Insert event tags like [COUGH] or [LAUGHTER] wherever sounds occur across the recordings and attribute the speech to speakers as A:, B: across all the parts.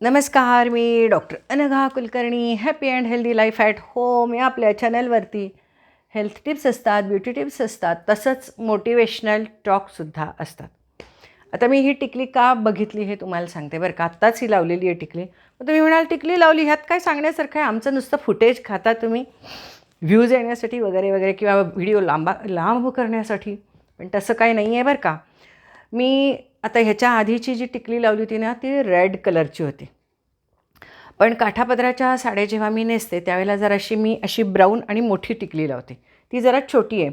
A: नमस्कार मी doctor Anagha Kulkarni happy and healthy life at home या आपल्या चॅनलवरती हेल्थ टिप्स असतात ब्युटी टिप्स असतात तसंच मोटिवेशनल टॉकसुद्धा असतात. आता मी ही टिकली का बघितली हे तुम्हाला सांगते बरं का. आत्ताच ही लावलेली आहे टिकली. मग तुम्ही म्हणाल टिकली लावली? ह्यात काय सांगण्यासारखं आहे? आमचं नुसतं फुटेज खाता तुम्ही. व्ह्यूज येण्यासाठी वगैरे वगैरे किंवा व्हिडिओ लांबा लांब करण्यासाठी. पण तसं काही नाही आहे बरं का. मी आता ह्याच्या आधीची जी टिकली लावली होती ना ती रेड कलरची होती. पण काठापदराच्या साड्या जेव्हा मी नेसते त्यावेळेला जराशी मी अशी ब्राऊन आणि मोठी टिकली लावते. ती जरा छोटी आहे.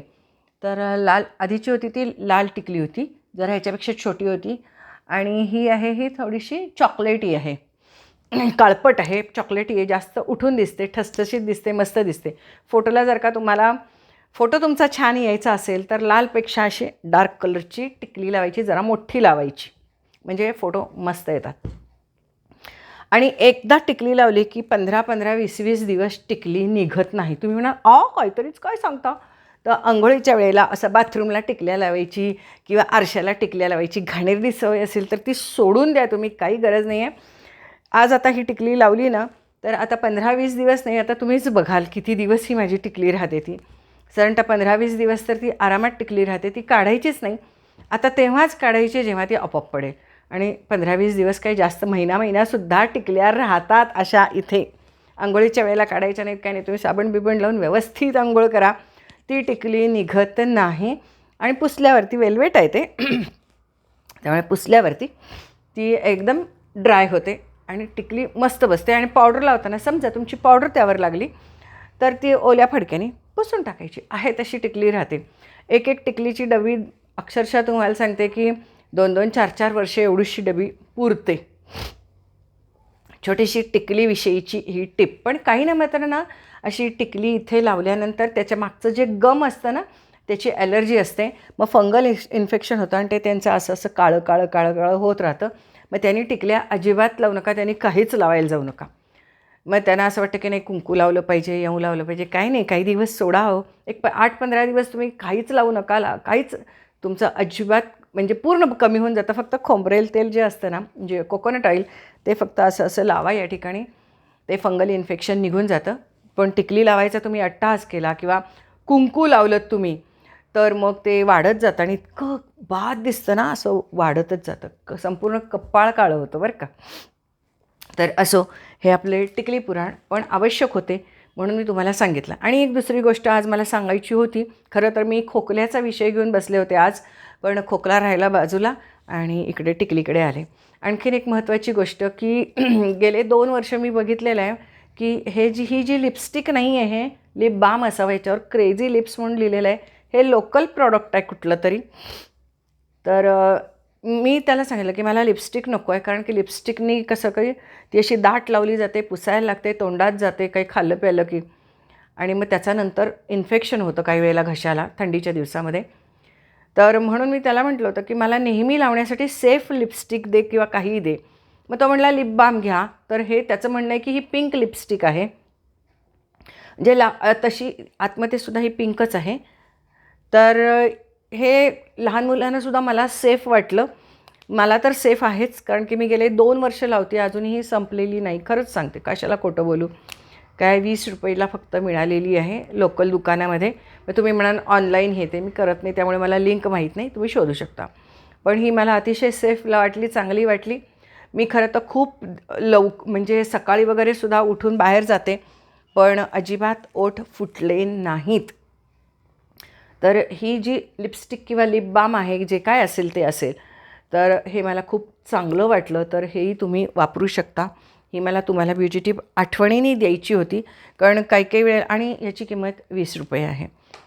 A: तर लाल आधीची होती ती लाल टिकली होती जरा ह्याच्यापेक्षा छोटी होती. आणि ही आहे ही थोडीशी चॉकलेटी आहे. काळपट आहे चॉकलेटी आहे जास्त उठून दिसते ठसठशीत दिसते मस्त दिसते. फोटोला जर का तुम्हाला फोटो तुमचा छान यायचा असेल तर लालपेक्षा अशी डार्क कलरची टिकली लावायची जरा मोठी लावायची. म्हणजे फोटो मस्त येतात. आणि एकदा टिकली लावली की पंधरा पंधरा वीस वीस दिवस टिकली निघत नाही. तुम्ही म्हणाल अ काहीतरीच काय सांगता? तर आंघोळीच्या वेळेला असं बाथरूमला टिकल्या लावायची किंवा आरशाला टिकल्या लावायची घाणेरडी सवय असेल तर ती सोडून द्या तुम्ही काही गरज नाही आहे आज आता ही टिकली लावली ना तर आता पंधरा वीस दिवस नाही आता तुम्हीच बघाल किती दिवस ही माझी टिकली राहते ती. साधारणतः पंधरा वीस दिवस तर ती आरामात टिकली राहते ती काढायचीच नाही. आता तेव्हाच काढायची जेव्हा ती आपोआप पडेल. आणि पंधरा वीस दिवस काही जास्त महिना महिनासुद्धा टिकल्या राहतात अशा इथे. आंघोळीच्या वेळेला काढायच्या नाहीत काय नाही तुम्ही साबण बिबण लावून व्यवस्थित आंघोळ करा. ती टिकली निघत नाही. आणि पुसल्यावरती वेलवेट आहे ते. [CLEARS THROAT] त्यामुळे पुसल्यावरती ती एकदम ड्राय होते आणि टिकली मस्त बसते. आणि पावडर लावताना समजा तुमची पावडर त्यावर लागली तर ती ओल्या फडक्याने पुसून टाकायची. आहे तशी टिकली राहते एक एक टिकलीची डबी अक्षरशः तुम्हाला सांगते की दोन दोन चार चार वर्षे एवढीशी डबी पुरते. छोटीशी टिकलीविषयीची ही टिप. पण काही ना मात्र ना अशी टिकली इथे लावल्यानंतर त्याच्या मागचं जे गम असतं ना त्याची ॲलर्जी असते. मग फंगल इन्फेक्शन होतं आणि ते त्यांचं असं असं काळं काळं काळं काळं होत राहतं. मग त्यांनी टिकल्या अजिबात लावू नका त्यांनी काहीच लावायला जाऊ नका. मग त्यांना असं वाटतं की नाही कुंकू लावलं पाहिजे येऊ लावलं पाहिजे. काही नाही काही दिवस सोडा हो. एक प आठ पंधरा दिवस तुम्ही काहीच लावू नका ला. काहीच तुमचं अजिबात म्हणजे पूर्ण कमी होऊन जातं. फक्त खोंबरेल तेल जे असतं ना जे कोकोनट ऑइल ते फक्त असं असं लावा या ठिकाणी. ते फंगल इन्फेक्शन निघून जातं. पण टिकली लावायचा तुम्ही अट्टाहास केला किंवा कुंकू लावलं तुम्ही तर मग ते वाढत जातं आणि इतकं बाद दिसतं ना असं वाढतच जातं. संपूर्ण कप्पाळ काळं होतं बरं का. तर असो हे आपले टिकली पुराण पण आवश्यक होते म्हणून मी तुम्हाला सांगितलं. आणि एक दुसरी गोष्ट आज मला सांगायची होती खरं तर मी खोकल्याचा विषय घेऊन बसले होते आज पण खोकला राहायला बाजूला आणि इकडे टिकलीकडे आले. आणखीन एक महत्त्वाची गोष्ट की [CLEARS THROAT] गेले दोन वर्ष मी बघितलेलं आहे की हे जी ही जी लिपस्टिक नाही आहे लिप बाम असावं याच्यावर क्रेझी लिप्स म्हणून लिहिलेलं आहे हे लोकल प्रॉडक्ट आहे कुठलं तरी. तर मी त्याला सांगितलं की मला लिपस्टिक नको आहे कारण की लिपस्टिकनी कसं काही ती अशी दाट लावली जाते पुसायला लागते तोंडात जाते काही खाल्लं प्यायलं की. आणि मग त्याच्यानंतर इन्फेक्शन होतं काही वेळेला घशाला थंडीच्या दिवसामध्ये. तर म्हणून मी त्याला म्हटलं होतं की मला नेहमी लावण्यासाठी सेफ लिपस्टिक दे किंवा काही दे. मग तो म्हणला लिप बाम घ्या. तर हे त्याचं म्हणणं आहे की ही पिंक लिपस्टिक आहे. जे ला तशी आतमध्ये सुद्धा ही पिंकच आहे. तर हे लहान मुलांनासुद्धा मला सेफ वाटलं. मला तर सेफ आहेच कारण की मी गेले दोन वर्ष लावते अजूनही संपलेली नाही. खरंच सांगते कशाला खोटं बोलू? काय वीस रुपयेला फक्त मिळालेली आहे लोकल दुकानामध्ये. मग तुम्ही म्हणाल ऑनलाईन हे ते मी करत नाही त्यामुळे मला लिंक माहीत नाही. तुम्ही शोधू शकता. पण ही मला अतिशय सेफला वाटली चांगली वाटली. मी खरं तर खूप लव म्हणजे सकाळी वगैरे सुद्धा उठून बाहेर जाते पण अजिबात ओठ फुटले नाहीत. तर ही जी लिपस्टिक किंवा लिप बाम आहे जे काय असेल ते असेल. तर हे मला खूप चांगलं वाटलं तर हेही तुम्ही वापरू शकता. ही मला तुम्हाला ब्युटी टिप आठवणीने द्यायची होती कारण काही काही वेळ आणि याची किंमत वीस रुपये आहे.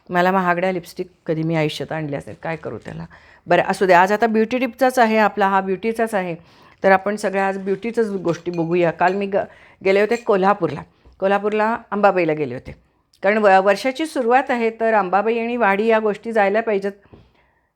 A: मला महागड्या लिपस्टिक कधी मी आयुष्यात आणल्या असेल काय करू त्याला? बरं असू दे आज आता ब्युटी टिपचाच आहे आपला हा ब्युटीचाच आहे. तर आपण सगळ्या आज ब्युटीचंच गोष्टी बघूया. काल मी ग गेले होते कोल्हापूरला. कोल्हापूरला अंबाबाईला गेले होते. कारण व वर्षाची सुरुवात आहे तर अंबाबाई आणि वाडी या गोष्टी जायला पाहिजेत.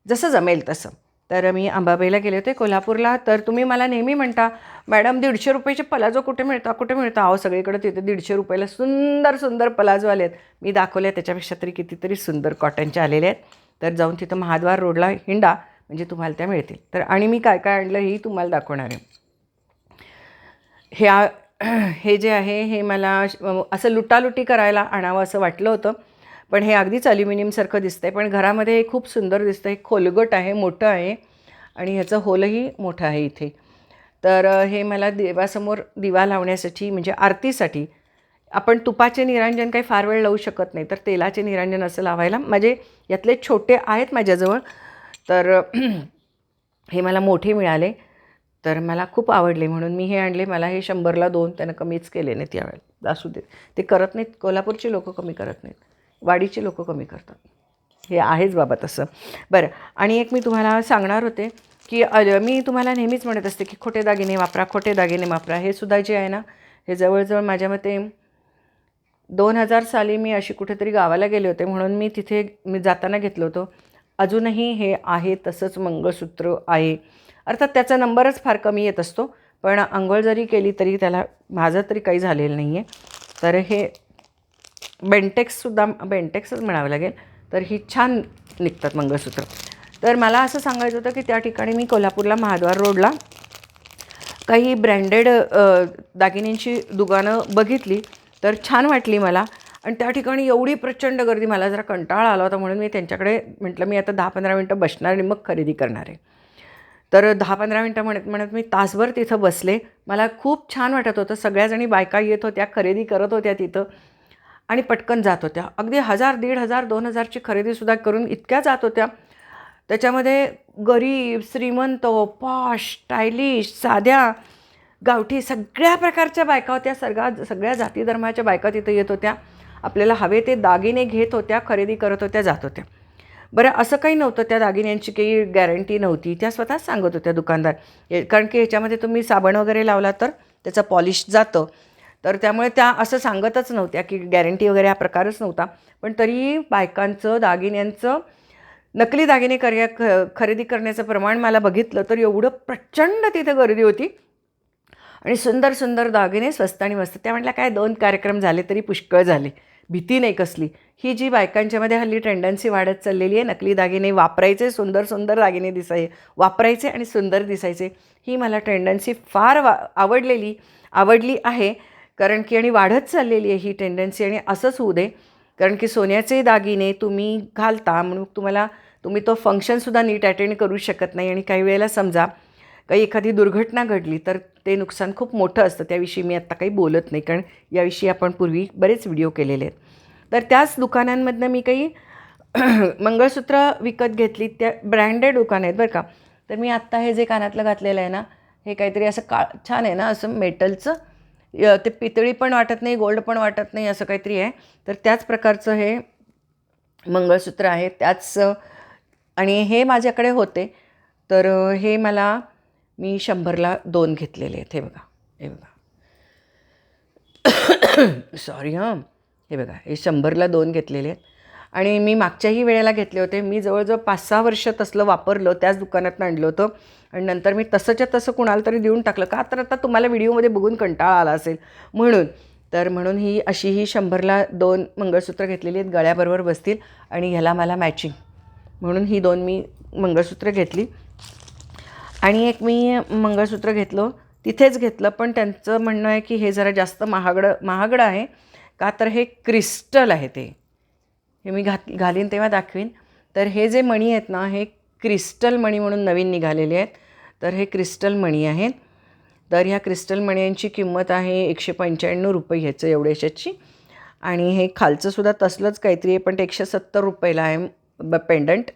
A: जसं जमेल तसं. तर मी अंबाबाईला गेले होते कोल्हापूरला. तर तुम्ही मला नेहमी म्हणता मॅडम दीडशे रुपयाचे पलाजो कुठे मिळता? कुठे मिळता? अहो सगळीकडे तिथे दीडशे रुपयाला सुंदर सुंदर पलाजो आले आहेत. मी दाखवले त्याच्यापेक्षा तरी कितीतरी सुंदर कॉटनचे आलेले आहेत. तर जाऊन तिथं महाद्वार रोडला हिंडा म्हणजे तुम्हाला त्या मिळतील. तर आणि मी काय काय आणलं हेही तुम्हाला दाखवणार आहे. ह्या हे जे आहे हे मला असं लुटालुटी करायला आणावं असं वाटलं होतं. पण हे अगदीच अल्युमिनियमसारखं दिसतं आहे पण घरामध्ये हे खूप सुंदर दिसतं आहे खोलगट आहे मोठं आहे आणि ह्याचं होलही मोठं आहे इथे. तर हे मला देवासमोर दिवा लावण्यासाठी म्हणजे आरतीसाठी आपण तुपाचे निरांजन काही फार वेळ लावू शकत नाही तर तेलाचे निरांजन असं लावायला. माझे यातले छोटे आहेत माझ्याजवळ. तर [CLEARS THROAT] हे मला मोठे मिळाले. तर मला खूप आवडले म्हणून मी हे आणले. मला हे शंभरला दोन त्यानं कमीच केले नाहीत यावेळेला असू देत ते करत नाहीत. कोल्हापूरची लोकं कमी करत नाहीत. वाडीची लोकं कमी करतात. हे आहेच बाबा तसं. बरं. आणि एक मी तुम्हाला सांगणार होते की अ, मी तुम्हाला नेहमीच म्हणत असते की खोटे दागिने वापरा खोटे दागिने वापरा. हे सुद्धा जे आहे ना हे जवळजवळ माझ्या मते दोन हजार साली मी अशी कुठेतरी गावाला गेले होते म्हणून मी तिथे मी जाताना घेतलं होतं. अजूनही हे आहे तसंच मंगळसूत्र आहे. अर्थात त्याचा नंबरच फार कमी येत असतो. पण आंघोळ जरी केली तरी त्याला माझं तरी काही झालेलं नाही आहे तर हे बेंटेक्ससुद्धा बेंटेक्सच म्हणावं लागेल. तर ही छान निघतात मंगळसूत्र. तर मला असं सांगायचं होतं की त्या ठिकाणी मी कोल्हापूरला महाद्वार रोडला काही ब्रँडेड दागिन्यांची दुकानं बघितली. तर छान वाटली मला. आणि त्या ठिकाणी एवढी प्रचंड गर्दी मला जरा कंटाळा आला होता म्हणून मी त्यांच्याकडे म्हटलं मी आता दहा पंधरा मिनटं बसणार आणि मग खरेदी करणार आहे. तर दहा पंधरा मिनटं म्हणत म्हणत मी तासभर तिथं बसले. मला खूप छान वाटत होतं. सगळ्याजणी बायका येत होत्या खरेदी करत होत्या तिथं आणि पटकन जात होत्या. अगदी हजार दीड हजार दोन हजारची खरेदीसुद्धा करून इतक्या जात होत्या. त्याच्यामध्ये गरीब श्रीमंत पॉश स्टायलिश साध्या गावठी सगळ्या प्रकारच्या बायका होत्या. सगळ्या सगळ्या जाती धर्माच्या बायका तिथं येत होत्या. आपल्याला हवे ते दागिने घेत होत्या खरेदी करत होत्या जात होत्या. बरं असं काही नव्हतं त्या दागिन्यांची काही गॅरंटी नव्हती. त्या स्वतःच सांगत होत्या दुकानदार. हे- कारण की ह्याच्यामध्ये तुम्ही साबण वगैरे लावला तर त्याचं पॉलिश जातं. तर त्यामुळे त्या असं सांगतच नव्हत्या की गॅरंटी वगैरे हा प्रकारच नव्हता. पण तरी बायकांचं दागिन्यांचं नकली दागिने कर ख खरेदी करण्याचं प्रमाण मला बघितलं तर एवढं प्रचंड तिथं गर्दी होती. आणि सुंदर सुंदर दागिने स्वस्त आणि मस्त. त्या म्हटल्या काय दोन कार्यक्रम झाले तरी पुष्कळ झाले. भीती नाही कसली. ही जी बायकांच्यामध्ये हल्ली टेंडन्सी वाढत चाललेली आहे नकली दागिने वापरायचे सुंदर सुंदर दागिने दिसाय वापरायचे आणि सुंदर दिसायचे ही मला टेंडन्सी फार वा आवडलेली आवडली आहे. कारण की आणि वाढत चाललेली आहे ही टेंडन्सी आणि असंच होऊ दे. कारण की सोन्याचे दागिने तुम्ही घालता म्हणून तुम्हाला तुम्ही तो फंक्शनसुद्धा नीट अटेंड करू शकत नाही. आणि काही वेळेला समजा काही एखादी दुर्घटना घडली तर ते नुकसान खूप मोठं असतं. त्याविषयी मी आत्ता काही बोलत नाही कारण याविषयी आपण पूर्वी बरेच व्हिडिओ केलेले आहेत. तर त्याच दुकानांमधनं मी काही [CLEARS THROAT] मंगळसूत्र विकत घेतली. त्या ब्रँडेड दुकान आहेत बरं का. तर मी आत्ता हे जे कानातलं घातलेलं आहे ना हे काहीतरी असं का छान आहे ना असं मेटलचं. ते पितळी पण वाटत नाही गोल्ड पण वाटत नाही असं काहीतरी आहे. तर त्याच प्रकारचं हे मंगळसूत्र आहे. त्याच आणि हे माझ्याकडे होते. तर हे मला मी शंभरला दोन घेतलेले आहेत. हे बघा हे बघा. [COUGHS] सॉरी हां. हे बघा हे शंभरला दोन घेतलेले आहेत. आणि मी मागच्याही वेळेला घेतले होते. मी जवळजवळ पाच सहा वर्ष तसलं वापरलं त्याच दुकानातनं आणलं होतं. आणि नंतर मी तसंच्या तसं कुणाला तरी देऊन टाकलं. का तर आता तुम्हाला व्हिडिओमध्ये बघून कंटाळा आला असेल. म्हणून तर म्हणून ही अशी ही शंभरला दोन मंगळसूत्र घेतलेली आहेत. गळ्याबरोबर बसतील आणि ह्याला मला मॅचिंग म्हणून ही दोन मी मंगळसूत्र घेतली. आणि एक मी मंगळसूत्र घेतलं तिथेच घेतलं पण त्यांचं म्हणणं आहे की हे जरा जास्त महागडं महागडं आहे का तर हे क्रिस्टल आहे ते. हे मी घात घालीन तेव्हा दाखवीन. तर हे जे मणी आहेत ना हे क्रिस्टल मणी म्हणून नवीन निघालेले आहेत. तर हे क्रिस्टल मणी आहेत. तर ह्या क्रिस्टल मण्यांची किंमत आहे एकशे पंच्याण्णव रुपये ह्याचं एवढ्याशाची आणि हे खालचंसुद्धा तसलंच काहीतरी आहे पण ते एकशे सत्तर रुपयाला आहे ब पेंडंट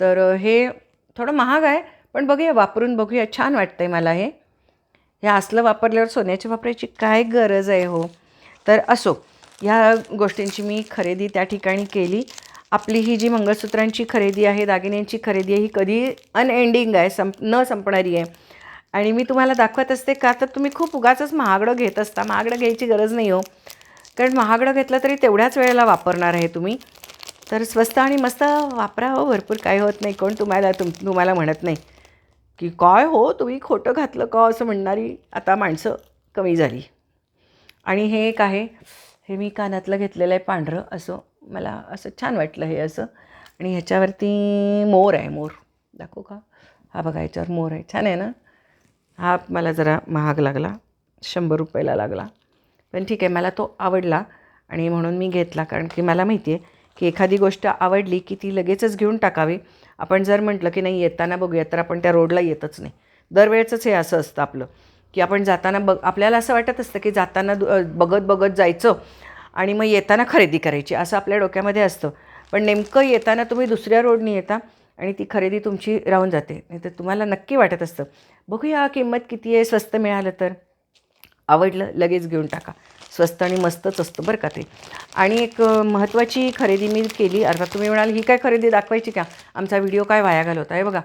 A: तर हे थोडं महाग आहे पण बघूया वापरून बघूया. छान वाटतं आहे मला हे. हे असलं वापरल्यावर सोन्याची वापरायची काय गरज आहे हो? तर असो ह्या गोष्टींची मी खरेदी त्या ठिकाणी केली. आपली ही जी मंगळसूत्रांची खरेदी आहे दागिन्यांची खरेदी आहे ही कधी अनएंडिंग आहे संप न संपणारी आहे. आणि मी तुम्हाला दाखवत असते का तर तुम्ही खूप उगाचंच महागडं घेत असता. महागडं घ्यायची गरज नाही हो. कारण महागडं घेतलं तरी तेवढ्याच वेळेला वापरणार आहे तुम्ही. तर स्वस्त आणि मस्त वापरा हो भरपूर काय होत नाही. कोण तुम्हाला तुम तुम्हाला म्हणत नाही. की काय हो तुम्ही खोटं घातलं का असं म्हणणारी आता माणसं कमी झाली. आणि हे एक आहे हे मी कानातलं घेतलेलं आहे पांढरं असं मला असं छान वाटलं हे असं. आणि ह्याच्यावरती मोर आहे मोर. दाखवू का? हा बघा ह्याच्यावर मोर आहे. छान आहे ना? हा मला जरा महाग लागला शंभर रुपयाला लागला. पण ठीक आहे मला तो आवडला आणि म्हणून मी घेतला कारण की मला माहिती आहे की एखादी गोष्ट आवडली की ती लगेचच घेऊन टाकावी. आपण जर म्हटलं की नाही येताना बघूया तर आपण त्या रोडला येतच नाही. दरवेळेचंच हे असं असतं आपलं की आपण जाताना बघ आपल्याला असं वाटत असतं की जाताना दु- बघत बघत जायचं आणि मग येताना खरेदी करायची असं आपल्या डोक्यामध्ये असतं. पण नेमकं येताना तुम्ही दुसऱ्या रोडनी येता आणि ती खरेदी तुमची राहून जाते. नाही तर तुम्हाला नक्की वाटत असतं बघूया किंमत किती आहे स्वस्त मिळालं तर. आवडलं लगेच घेऊन टाका. स्वस्त आणि मस्तच असतं बरं का ते. आणि एक महत्त्वाची खरेदी मी केली अर्थात तुम्ही म्हणाल ही काय खरेदी दाखवायची का? आमचा व्हिडिओ काय वाया घालवता आहे? बघा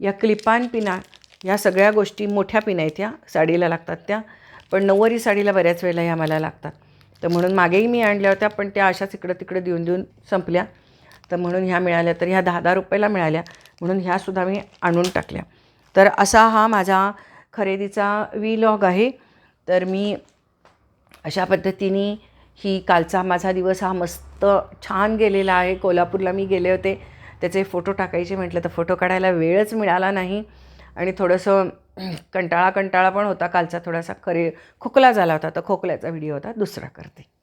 A: या क्लिपान पिना ह्या सगळ्या गोष्टी मोठ्या पिना आहेत ह्या साडीला लागतात त्या पण नऊवारी साडीला बऱ्याच वेळेला ह्या मला लागतात. तर म्हणून मागेही मी आणल्या होत्या पण त्या अशाच इकडं तिकडं देऊन देऊन संपल्या. तर म्हणून ह्या मिळाल्या तर ह्या दहा दहा रुपयाला मिळाल्या. म्हणून ह्यासुद्धा मी आणून टाकल्या. तर असा हा माझा खरेदीचा व्लॉग आहे. तर मी अशा पद्धतीने ही कालचा माझा दिवस हा मस्त छान गेलेला आहे. कोल्हापूरला मी गेले होते. त्याचे फोटो टाकायचे म्हटलं तर फोटो काढायला वेळच मिळाला नाही. आणि थोडंसं कंटाळा कंटाळा पण होता. कालचा थोडासा करे खोकला झाला होता. तर खोकल्याचा व्हिडिओ होता दुसरा करते.